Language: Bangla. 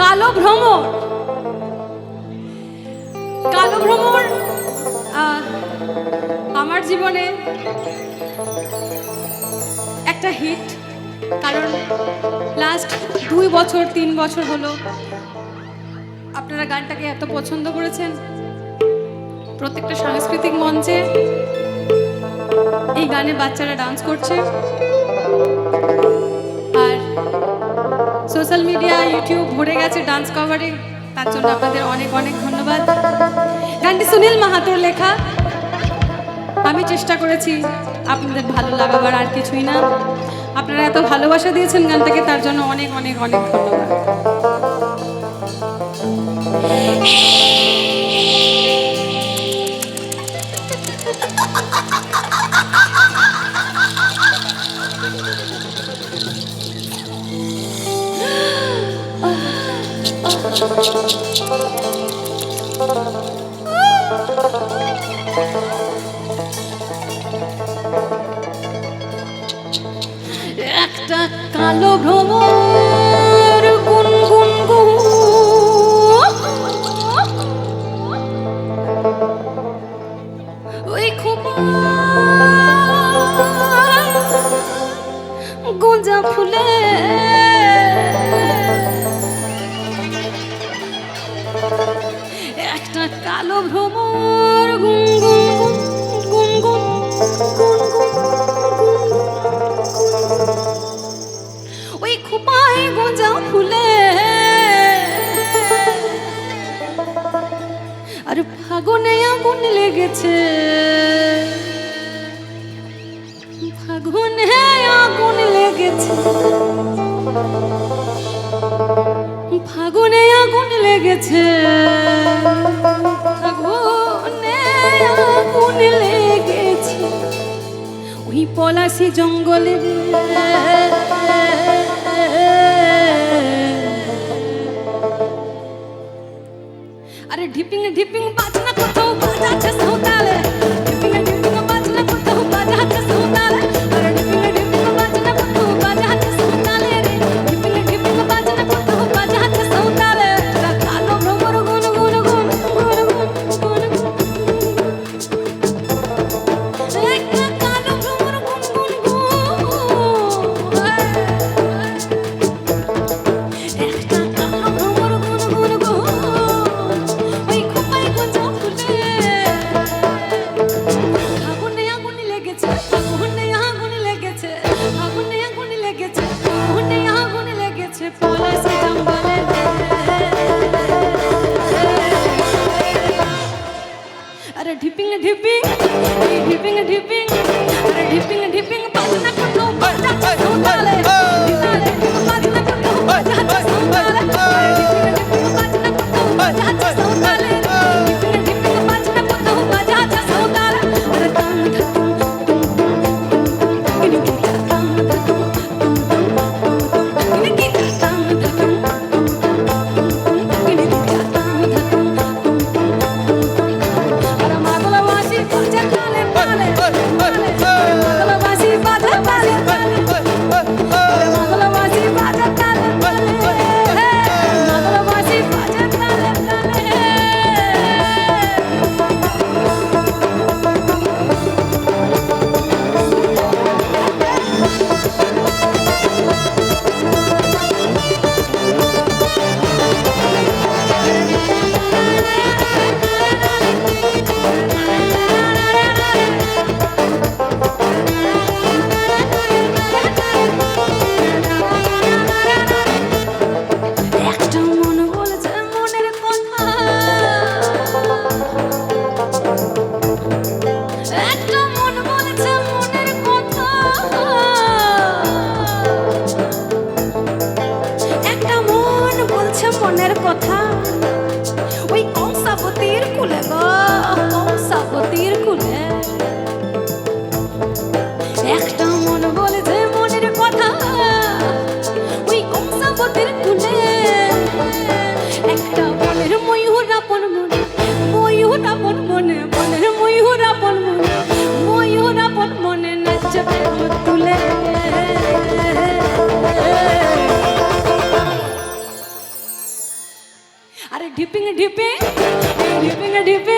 কালো ভ্রমর। কালো ভ্রমর আমার জীবনে একটা হিট কারণ লাস্ট দুই বছর, তিন বছর হলো। আপনারা গানটাকে এত পছন্দ করেছেন। প্রত্যেকটা সাংস্কৃতিক মঞ্চে এই গানে বাচ্চারা ডান্স করছে। সোশ্যাল মিডিয়া, ইউটিউব ভরে গেছে ডান্স কভারে। তার জন্য আপনাদের অনেক অনেক ধন্যবাদ। গানটি সুনীল মাহাতোর লেখা। আমি চেষ্টা করেছি আপনাদের ভালো লাগাবার আর কিছুই না। আপনারা এত ভালোবাসা দিয়েছেন গানটাকে, তার জন্য অনেক অনেক অনেক ধন্যবাদ। একটা কালো গুন গুন ওই খুব ফাগুনে আগুন লেগেছে। লেগেছে। ওই পলাশি জঙ্গলের I just don't believe. আরে ঢিপিং ঢিপে ঢিপিং ঢিপে